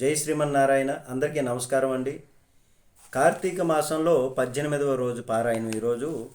జై శ్రీమన్నారాయణ అందరికీ నమస్కారం అండి. కార్తీక మాసంలో పద్దెనిమిదవ రోజు పారాయణం. ఈరోజు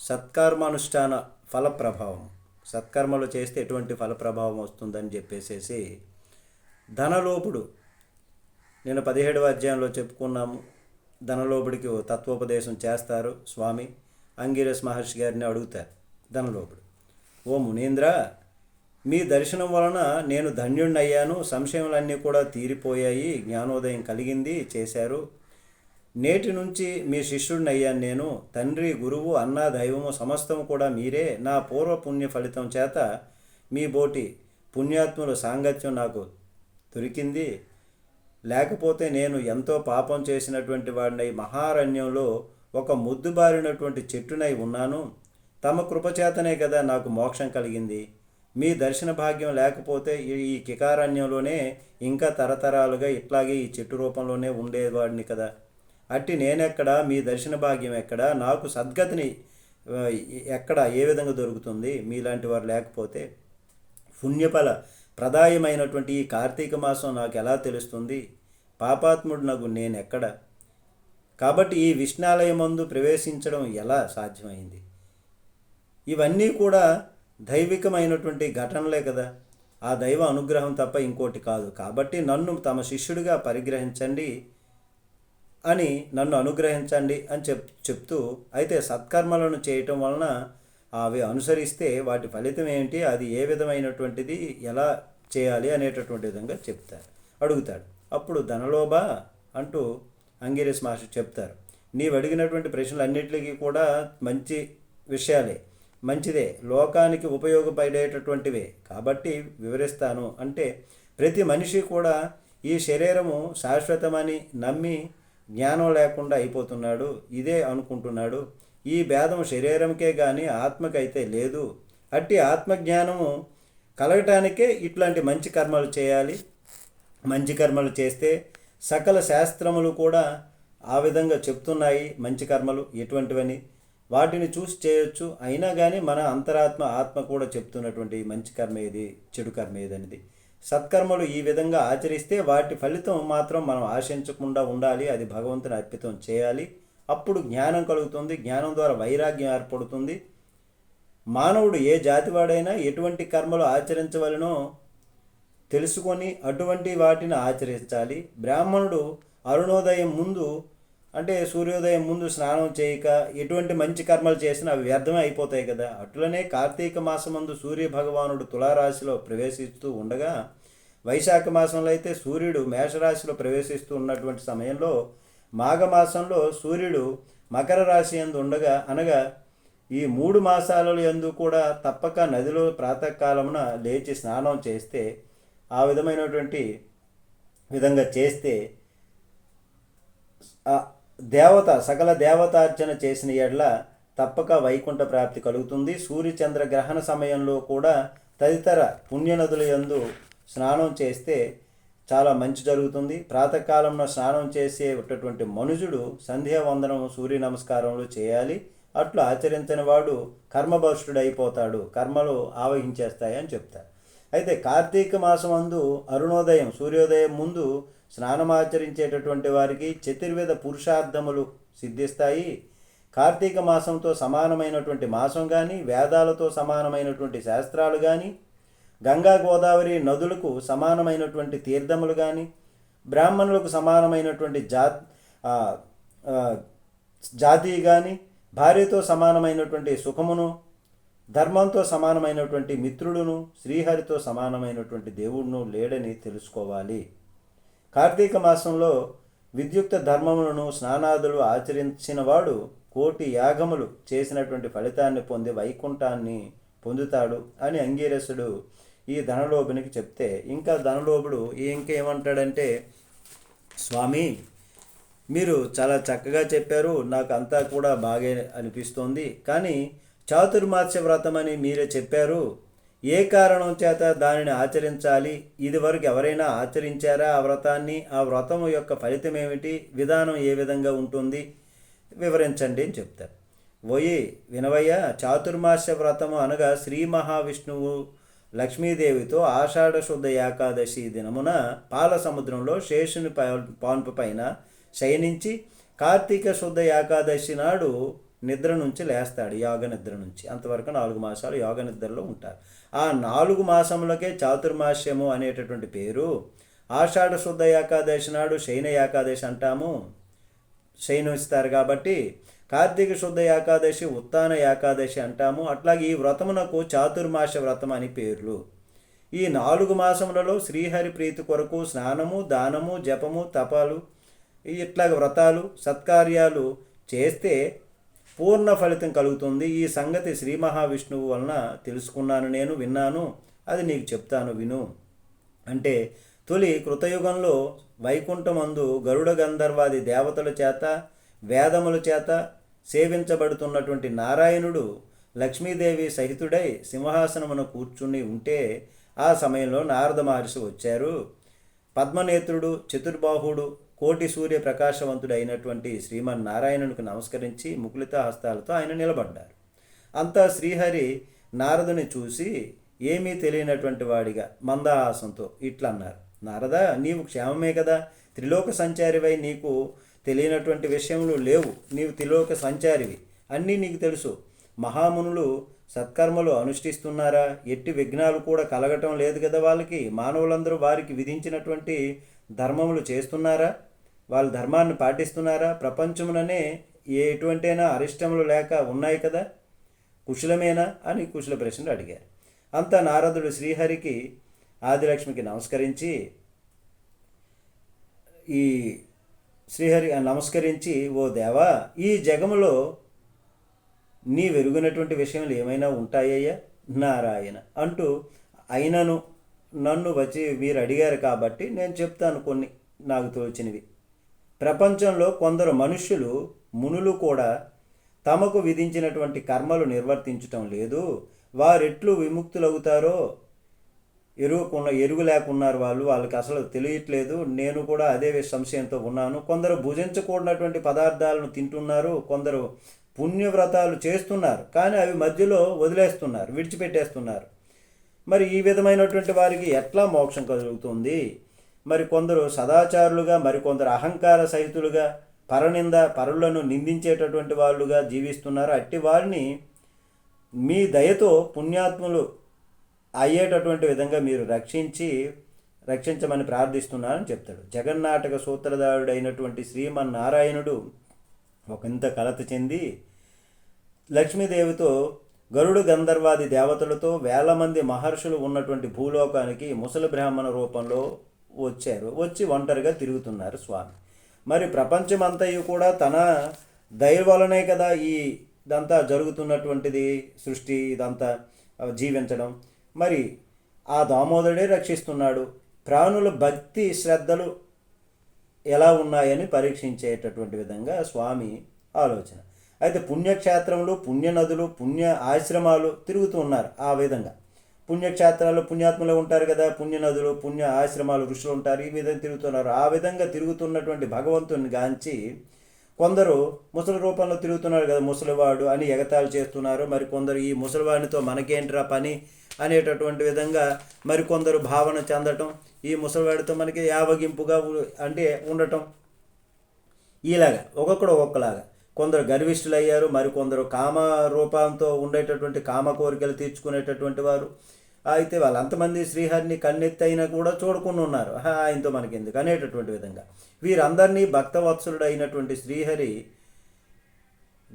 సత్కర్మానుష్ఠాన ఫల ప్రభావం సత్కర్మలు చేస్తే ఎటువంటి ఫల ప్రభావం వస్తుందని చెప్పేసేసి ధనలోపుడు నేను పదిహేడవ అధ్యాయంలో చెప్పుకున్నాము. ధనలోపుడికి తత్వోపదేశం చేస్తారు స్వామి. అంగిరస్ మహర్షి గారిని అడుగుతారు ధనలోపుడు. ఓ మునీంద్ర మీ దర్శనం వలన నేను ధన్యుణ్ణయ్యాను. సంశయములన్నీ కూడా తీరిపోయాయి. జ్ఞానోదయం కలిగింది. చేశారు. నేటి నుంచి మీ శిష్యుడిని అయ్యాను నేను. తండ్రి గురువు అన్న దైవము సమస్తము కూడా మీరే. నా పూర్వ పుణ్య ఫలితం చేత మీ బోటి పుణ్యాత్ముల సాంగత్యం నాకు దొరికింది. లేకపోతే నేను ఎంతో పాపం చేసినటువంటి వాడినై మహారణ్యంలో ఒక ముద్దుబారినటువంటి చెట్టునై ఉన్నాను. తమ కృపచేతనే కదా నాకు మోక్షం కలిగింది. మీ దర్శన భాగ్యం లేకపోతే ఈ- ఈ కికారణ్యంలోనే ఇంకా తరతరాలుగా ఇట్లాగే ఈ చెట్టు రూపంలోనే ఉండేవాడిని కదా. అట్టి నేనెక్కడ? మీ దర్శన భాగ్యం ఎక్కడ? నాకు సద్గతిని ఎక్కడ? ఏ విధంగా దొరుకుతుంది? మీలాంటి వారు లేకపోతే. పుణ్యఫల ప్రదాయమైనటువంటి ఈ కార్తీక మాసం నాకు ఎలా తెలుస్తుంది? పాపాత్ముడు నాకు నేను ఎక్కడ కాబట్టి ఈ విష్ణాలయమందు ప్రవేశించడం ఎలా సాధ్యమైంది? ఇవన్నీ కూడా దైవికమైనటువంటి ఘటనలే కదా. ఆ దైవ అనుగ్రహం తప్ప ఇంకోటి కాదు. కాబట్టి నన్ను తమ శిష్యుడిగా పరిగ్రహించండి అని నన్ను అనుగ్రహించండి అని చెప్ చెప్తూ అయితే సత్కర్మలను చేయటం వలన అవి అనుసరిస్తే వాటి ఫలితం ఏంటి అది ఏ విధమైనటువంటిది ఎలా చేయాలి అనేటటువంటి విధంగా చెప్తారు. అడుగుతాడు. అప్పుడు ధనలోభ అంటూ అంగిరేస్ మాస్టర్ చెప్తారు. నీవు అడిగినటువంటి ప్రశ్నలన్నింటికి కూడా మంచి విషయాలే. మంచిదే. లోకానికి ఉపయోగపడేటటువంటివే. కాబట్టి వివరిస్తాను. అంటే ప్రతి మనిషి కూడా ఈ శరీరము శాశ్వతమని నమ్మి జ్ఞానం లేకుండా అయిపోతున్నాడు. ఇదే అనుకుంటున్నాడు. ఈ భేదం శరీరంకే కానీ ఆత్మకైతే లేదు. అట్టి ఆత్మజ్ఞానము కలగటానికే ఇట్లాంటి మంచి కర్మలు చేయాలి. మంచి కర్మలు చేస్తే సకల శాస్త్రములు కూడా ఆ విధంగా చెప్తున్నాయి మంచి కర్మలు ఎటువంటివని. వాటిని చూసి చేయొచ్చు. అయినా కానీ మన అంతరాత్మ ఆత్మ కూడా చెప్తున్నటువంటి మంచి కర్మ ఏది? చెడు కర్మ ఏదనేది సత్కర్మలు ఈ విధంగా ఆచరిస్తే వాటి ఫలితం మాత్రం మనం ఆశించకుండా ఉండాలి. అది భగవంతుని అర్పితం చేయాలి. అప్పుడు జ్ఞానం కలుగుతుంది. జ్ఞానం ద్వారా వైరాగ్యం ఏర్పడుతుంది. మానవుడు ఏ జాతివాడైనా ఎటువంటి కర్మలు ఆచరించవలనో తెలుసుకొని అటువంటి వాటిని ఆచరించాలి. బ్రాహ్మణుడు అరుణోదయం ముందు అంటే సూర్యోదయం ముందు స్నానం చేయక ఎటువంటి మంచి కర్మలు చేసినా అవి వ్యర్థమే అయిపోతాయి కదా. అట్లనే కార్తీక మాసమందు సూర్య భగవానుడు తులారాశిలో ప్రవేశిస్తూ ఉండగా వైశాఖ మాసంలో అయితే సూర్యుడు మేషరాశిలో ప్రవేశిస్తూ ఉన్నటువంటి సమయంలో మాఘమాసంలో సూర్యుడు మకర రాశి ఎందు ఉండగా అనగా ఈ మూడు మాసాలలో ఎందు కూడా తప్పక నదిలో ప్రాతకాలమున లేచి స్నానం చేస్తే ఆ విధమైనటువంటి విధంగా చేస్తే దేవత సకల దేవతార్చన చేసిన ఎడ్ల తప్పక వైకుంఠ ప్రాప్తి కలుగుతుంది. సూర్యచంద్ర గ్రహణ సమయంలో కూడా తదితర పుణ్యనదుల యందు స్నానం చేస్తే చాలా మంచి జరుగుతుంది. ప్రాతకాలంలో స్నానం చేసేటటువంటి మనుజుడు సంధ్యావందనం సూర్య నమస్కారములు చేయాలి. అట్లు ఆచరించని వాడు కర్మభ్రష్టుడు అయిపోతాడు కర్మలు ఆవహించేస్తాయని చెప్తారు. అయితే కార్తీక మాసం అందు అరుణోదయం సూర్యోదయం ముందు స్నానమాచరించేటటువంటి వారికి చతుర్వేద పురుషార్థములు సిద్ధిస్తాయి. కార్తీక మాసంతో సమానమైనటువంటి మాసం కానీ వేదాలతో సమానమైనటువంటి శాస్త్రాలు కానీ గంగా గోదావరి నదులకు సమానమైనటువంటి తీర్థములు కానీ బ్రాహ్మణులకు సమానమైనటువంటి జా జాతి కానీ భార్యతో సమానమైనటువంటి సుఖమును ధర్మంతో సమానమైనటువంటి మిత్రుడును శ్రీహరితో సమానమైనటువంటి దేవుడును లేడని తెలుసుకోవాలి. కార్తీక మాసంలో విద్యుక్త ధర్మములను స్నానాదులు ఆచరించిన వాడు కోటి యాగములు చేసినటువంటి ఫలితాన్ని పొంది వైకుంఠాన్ని పొందుతాడు అని అంగీరసుడు ఈ ధనలోభునికి చెప్తే ఇంకా ధనలోభుడు ఇంకేమంటాడంటే స్వామి మీరు చాలా చక్కగా చెప్పారు నాకు అంతా కూడా బాగా అనిపిస్తోంది. కానీ చాతుర్మాస్య వ్రతం అని మీరే చెప్పారు. ఏ కారణం చేత దానిని ఆచరించాలి? ఇదివరకు ఎవరైనా ఆచరించారా? ఆ వ్రతాన్ని ఆ వ్రతం యొక్క ఫలితం ఏమిటి? విధానం ఏ విధంగా ఉంటుంది? వివరించండి అని చెప్తారు. ఓయి వినవయ్య చాతుర్మాస వ్రతము అనగా శ్రీ మహావిష్ణువు లక్ష్మీదేవితో ఆషాఢ శుద్ధ ఏకాదశి దినమున పాల సముద్రంలో శేషుని పాన్పు పైన శయనించి కార్తీక శుద్ధ ఏకాదశి నాడు నిద్ర నుంచి లేస్తాడు యోగ నిద్ర నుంచి. అంతవరకు నాలుగు మాసాలు యోగ నిద్రలో ఉంటారు. ఆ నాలుగు మాసములకే చాతుర్మాస్యము అనేటటువంటి పేరు. ఆషాఢ శుద్ధ ఏకాదశి నాడు శయన ఏకాదశి అంటాము. శయనిస్తారు కాబట్టి కార్తీక శుద్ధ ఏకాదశి ఉత్తాన ఏకాదశి అంటాము. అట్లాగే ఈ వ్రతమునకు చాతుర్మాస వ్రతం అని పేర్లు. ఈ నాలుగు మాసములలో శ్రీహరి ప్రీతి కొరకు స్నానము దానము జపము తపాలు ఇట్లాగ వ్రతాలు సత్కార్యాలు చేస్తే పూర్ణ ఫలితం కలుగుతుంది. ఈ సంగతి శ్రీ మహావిష్ణువు వలన తెలుసుకున్నాను నేను విన్నాను. అది నీకు చెప్తాను విను. అంటే తొలి కృతయుగంలో వైకుంఠమందు గరుడ గంధర్వాది దేవతల చేత వేదముల చేత సేవించబడుతున్నటువంటి నారాయణుడు లక్ష్మీదేవి సహితుడై సింహాసనమున కూర్చుని ఉంటే ఆ సమయంలో నారద మహర్షి వచ్చారు. పద్మనేత్రుడు చతుర్బాహుడు కోటి సూర్య ప్రకాశవంతుడు అయినటువంటి శ్రీమన్నారాయణునికి నమస్కరించి ముకులిత హస్తాలతో ఆయన నిలబడ్డారు. అంతా శ్రీహరి నారదుని చూసి ఏమీ తెలియనటువంటి వాడిగా మందహాసంతో ఇట్లా అన్నారు నారద నీవు క్షేమమే కదా? త్రిలోక సంచారివై నీకు తెలియనటువంటి విషయములు లేవు. నీవు త్రిలోక సంచారివి. అన్నీ నీకు తెలుసు. మహామునులు సత్కర్మలు అనుష్ఠిస్తున్నారా? ఎట్టి విఘ్నాలు కూడా కలగటం లేదు కదా వాళ్ళకి? మానవులందరూ వారికి విధించినటువంటి ధర్మములు చేస్తున్నారా? వాళ్ళ ధర్మాన్ని పాటిస్తున్నారా? ప్రపంచముననే ఎటువంటైనా అరిష్టములు లేక ఉన్నాయి కదా? కుశలమేనా? అని కుశల ప్రశ్నలు అడిగారు. అంతా నారదుడు శ్రీహరికి ఆదిలక్ష్మికి నమస్కరించి ఈ శ్రీహరి నమస్కరించి ఓ దేవా ఈ జగములో నీ వెరుగునటువంటి విషయాలు ఏమైనా ఉంటాయ్యా నారాయణ అంటూ అయినను నన్ను వచ్చి మీరు అడిగారు కాబట్టి నేను చెప్తాను కొన్ని నాకు తోచినవి. ప్రపంచంలో కొందరు మనుష్యులు మునులు కూడా తమకు విధించినటువంటి కర్మలు నిర్వర్తించటం లేదు. వారెట్లు విముక్తులవుతారో? ఎరుగుకున్న ఎరుగు లేకున్నారు వాళ్ళు. వాళ్ళకి అసలు తెలియట్లేదు. నేను కూడా అదే సంశయంతో ఉన్నాను. కొందరు భుజించకూడనటువంటి పదార్థాలను తింటున్నారు. కొందరు పుణ్యవ్రతాలు చేస్తున్నారు. కానీ అవి మధ్యలో వదిలేస్తున్నారు విడిచిపెట్టేస్తున్నారు. మరి ఈ విధమైనటువంటి వారికి ఎట్లా మోక్షం కలుగుతుంది? మరి కొందరు సదాచారులుగా మరి కొందరు అహంకార సహితులుగా పరనింద పరులను నిందించేటటువంటి వాళ్ళుగా జీవిస్తున్నారు. అట్టి వారిని మీ దయతో పుణ్యాత్ములు అయ్యేటటువంటి విధంగా మీరు రక్షించి రక్షించమని ప్రార్థిస్తున్నానని చెప్తాడు. జగన్నాటక సూత్రధారుడైనటువంటి శ్రీమన్నారాయణుడు ఒకంత కలత చెంది లక్ష్మీదేవితో గరుడు గంధర్వాది దేవతలతో వేల మంది మహర్షులు ఉన్నటువంటి భూలోకానికి ముసలి బ్రాహ్మణ రూపంలో వచ్చారు. వచ్చి ఒంటరిగా తిరుగుతున్నారు స్వామి. మరి ప్రపంచమంతయు కూడా తన దయ వలనే కదా ఈ ఇదంతా జరుగుతున్నటువంటిది సృష్టి ఇదంతా జీవించడం. మరి ఆ దామోదరుడే రక్షిస్తున్నాడు. ప్రాణుల భక్తి శ్రద్ధలు ఎలా ఉన్నాయని పరీక్షించేటటువంటి విధంగా స్వామి ఆలోచన. అయితే పుణ్యక్షేత్రములు పుణ్యనదులు పుణ్య ఆశ్రమాలు తిరుగుతూ ఉన్నారు ఆ విధంగా. పుణ్యక్షేత్రాలు పుణ్యాత్మలు ఉంటారు కదా పుణ్య నదులు పుణ్య ఆశ్రమాలు ఋషులు ఉంటారు ఈ విధంగా తిరుగుతున్నారు. ఆ విధంగా తిరుగుతున్నటువంటి భగవంతుని గాంచి కొందరు ముసలి రూపంలో తిరుగుతున్నారు కదా ముసలివాడు అని ఎగతాళి చేస్తున్నారు. మరి కొందరు ఈ ముసలివాడినితో మనకేంట్రా పని అనేటటువంటి విధంగా మరికొందరు భావన చెందటం ఈ ముసలివాడితో మనకి యావగింపుగా అంటే ఉండటం. ఇలాగా ఒక్కొక్కడు ఒక్కొక్కలాగా. కొందరు గర్విష్ఠులయ్యారు మరికొందరు కామ రూపంతో ఉండేటటువంటి కామ కోరికలు తీర్చుకునేటటువంటి వారు. అయితే వాళ్ళంతమంది శ్రీహరిని కన్నెత్తైనా కూడా చూడకుండా ఉన్నారు. ఆయనతో ఆయనతో మనకెందుకు? అనేటటువంటి విధంగా. వీరందరినీ భక్తవత్సలుడు అయినటువంటి శ్రీహరి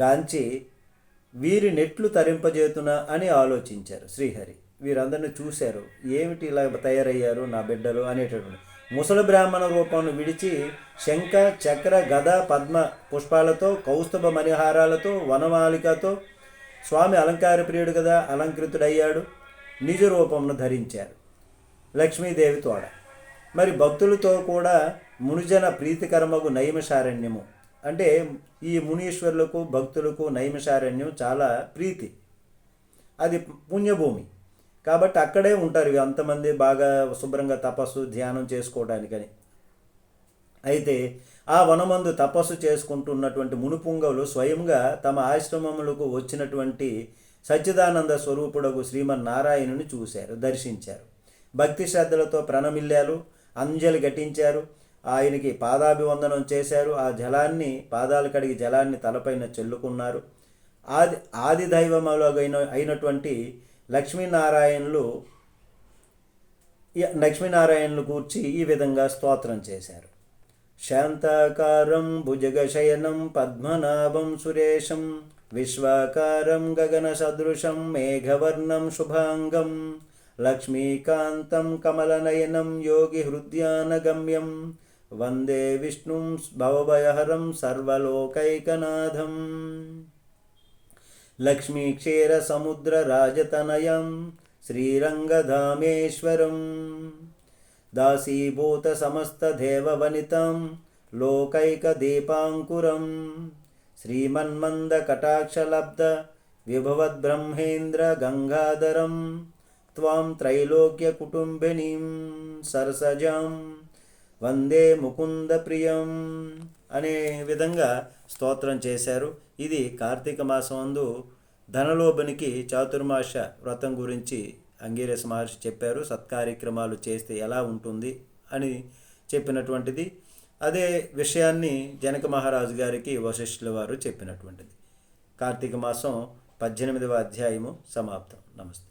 గాంచి వీరి నెట్లు తరింపజేతున అని ఆలోచించారు శ్రీహరి. వీరందరిని చూశారు. ఏమిటి ఇలా తయారయ్యారు నా బిడ్డలు అనేటటువంటి. ముసలి బ్రాహ్మణ రూపంను విడిచి శంఖ చక్ర గద పద్మ పుష్పాలతో కౌస్తుభ మణిహారాలతో వనమాలికతో స్వామి అలంకార ప్రియుడు కదా అలంకృతుడయ్యాడు. నిజ రూపమును ధరించారు. లక్ష్మీదేవి తోడ. మరి భక్తులతో కూడా మునిజన ప్రీతికరమగు నైమశారణ్యము అంటే ఈ మునీశ్వరులకు భక్తులకు నైమశారణ్యం చాలా ప్రీతి. అది పుణ్యభూమి. కాబట్టి అక్కడే ఉంటారు ఇవి అంతమంది బాగా శుభ్రంగా తపస్సు ధ్యానం చేసుకోవడానికని. అయితే ఆ వనమందు తపస్సు చేసుకుంటున్నటువంటి మునుపుంగవులు స్వయంగా తమ ఆశ్రమములకు వచ్చినటువంటి సచ్చిదానంద స్వరూపుడగు శ్రీమన్నారాయణుని చూశారు దర్శించారు. భక్తి శ్రద్ధలతో ప్రణమిల్లారు అంజలి ఘటించారు ఆయనకి పాదాభివందనం చేశారు ఆ జలాన్ని పాదాలు కడిగి జలాన్ని తలపైన చెల్లుకున్నారు. ఆది ఆది దైవములైన అయినటువంటి లక్ష్మీనారాయణులు లక్ష్మీనారాయణులు కూర్చి ఈ విధంగా స్తోత్రం చేశారు. శాంతాకారం భుజగశయనం పద్మనాభం సురేశం विश्वाकारं गगनसदृशं मेघवर्णं शुभाङ्गं लक्ष्मीकान्तं कमलनयनं योगिहृद्यानगम्यं वन्दे विष्णुं भवभयहरं सर्वलोकैकनाथम्। लक्ष्मीक्षीरसमुद्रराजतनयं श्रीरङ्गधामेश्वरं दासीभूतसमस्तदेववनितं लोकैकदीपाङ्कुरम्। దాసీభూతసమస్తదేవవనితం లోకైకదీపాంకురం శ్రీమన్మందకటాక్షలబ్ధ విభవద్బ్రహ్మేంద్ర గంగాధరం త్వాం త్రైలోక్యకుటుంబినీం సరసజాం వందే ముకుంద ప్రియం అనే విధంగా స్తోత్రం చేశారు. ఇది కార్తీక మాసమందు ధనలోభనికి చాతుర్మాస వ్రతం గురించి అంగీరస మహర్షి చెప్పారు. సత్కార్యక్రమాలు చేస్తే ఎలా ఉంటుంది అని చెప్పినటువంటిది అదే విషయాన్ని జనక మహారాజు గారికి వశిష్ఠుల వారు చెప్పినటువంటిది. కార్తీక మాసం పద్దెనిమిదవ అధ్యాయము సమాప్తం. నమస్తే.